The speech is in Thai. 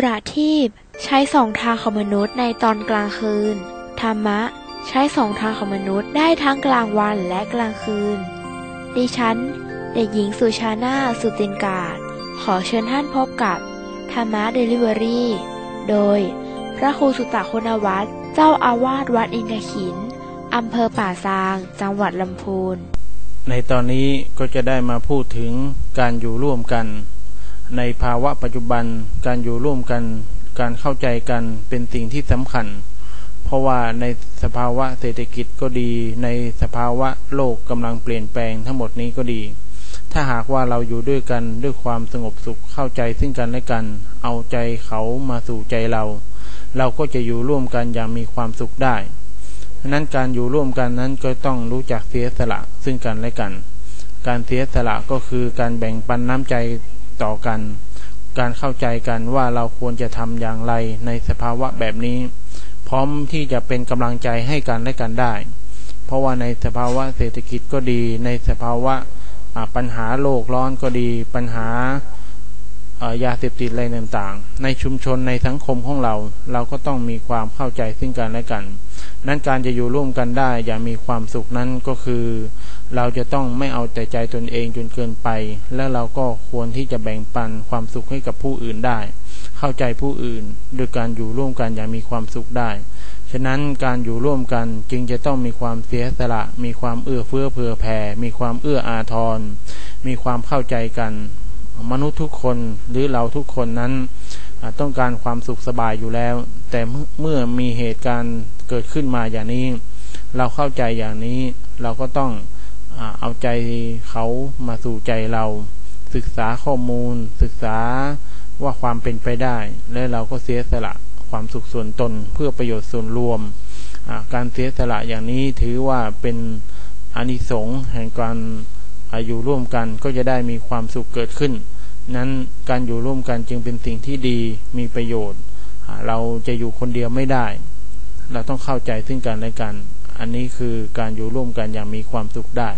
ประทีปใช้สองทางของมนุษย์ในตอนกลางคืน ธรรมะ ใช้สองทางของมนุษย์ได้ทั้งกลางวันและกลางคืน ดิฉันเด็กหญิงสุชานาสุตินกาศ ขอเชิญท่านพบกับ ธรรมะเดลิเวอรี่ โดย พระครูสุตตะคุณวัฒน์เจ้าอาวาสวัดอินทขินอำเภอป่าซาง จังหวัดลำพูน ในตอนนี้ก็จะได้มาพูดถึงการอยู่ร่วมกัน ในภาวะปัจจุบันการอยู่ร่วมกันการเข้าใจกันเป็นสิ่งที่สำคัญ เพราะว่าในสภาวะเศรษฐกิจก็ดี ในสภาวะโลกกำลังเปลี่ยนแปลงทั้งหมดนี้ก็ดี ถ้าหากว่าเราอยู่ด้วยกันด้วยความสงบสุขเข้าใจซึ่งกันและกัน เอาใจเขามาสู่ใจเรา เราก็จะอยู่ร่วมกันอย่างมีความสุขได้นั้นการอยู่ร่วมกันนั้นก็ต้องรู้จักเสียสละซึ่งกันและกัน การเสียสละก็คือการแบ่งปันน้ำใจ ต่อกัน การเข้าใจกันว่าเราควรจะทำอย่างไรในสภาวะแบบนี้ พร้อมที่จะเป็นกำลังใจให้กันและกันได้ เพราะว่าในสภาวะเศรษฐกิจก็ดี ในสภาวะปัญหาโลกร้อนก็ดี ปัญหายาเสพติดอะไรต่างๆ ในชุมชนในสังคมของเรา เราก็ต้องมีความเข้าใจซึ่งกันและกัน นั้นการจะอยู่ร่วมกันได้อย่างมีความสุขนั้นก็คือ เราจะต้องไม่เอาแต่ใจตนเองจนเกินไป และเราก็ควรที่จะแบ่งปันความสุขให้กับผู้อื่นได้ เข้าใจผู้อื่นโดยการอยู่ร่วมกันอย่างมีความสุขได้ ฉะนั้นการอยู่ร่วมกันจึงจะต้องมีความเสียสละ มีความเอื้อเฟื้อเผื่อแผ่ มีความเอื้ออาทร มีความเข้าใจกัน มนุษย์ทุกคนหรือเราทุกคนนั้นต้องการความสุขสบายอยู่แล้ว แต่เมื่อมีเหตุการณ์เกิดขึ้นมาอย่างนี้ เราเข้าใจอย่างนี้เราก็ต้อง เอาใจเขามาสู่ใจเรา ศึกษาข้อมูล ศึกษาว่าความเป็นไปได้ และเราก็เสียสละความสุขส่วนตนเพื่อประโยชน์ส่วนรวม การเสียสละอย่างนี้ถือว่าเป็นอนิสงส์แห่งการอยู่ร่วมกันก็จะได้มีความสุขเกิดขึ้น นั้นการอยู่ร่วมกันจึงเป็นสิ่งที่ดีมีประโยชน์ เราจะอยู่คนเดียวไม่ได้ เราต้องเข้าใจซึ่งกันและกัน อันนี้คือการอยู่ร่วมกันอย่างมีความสุขได้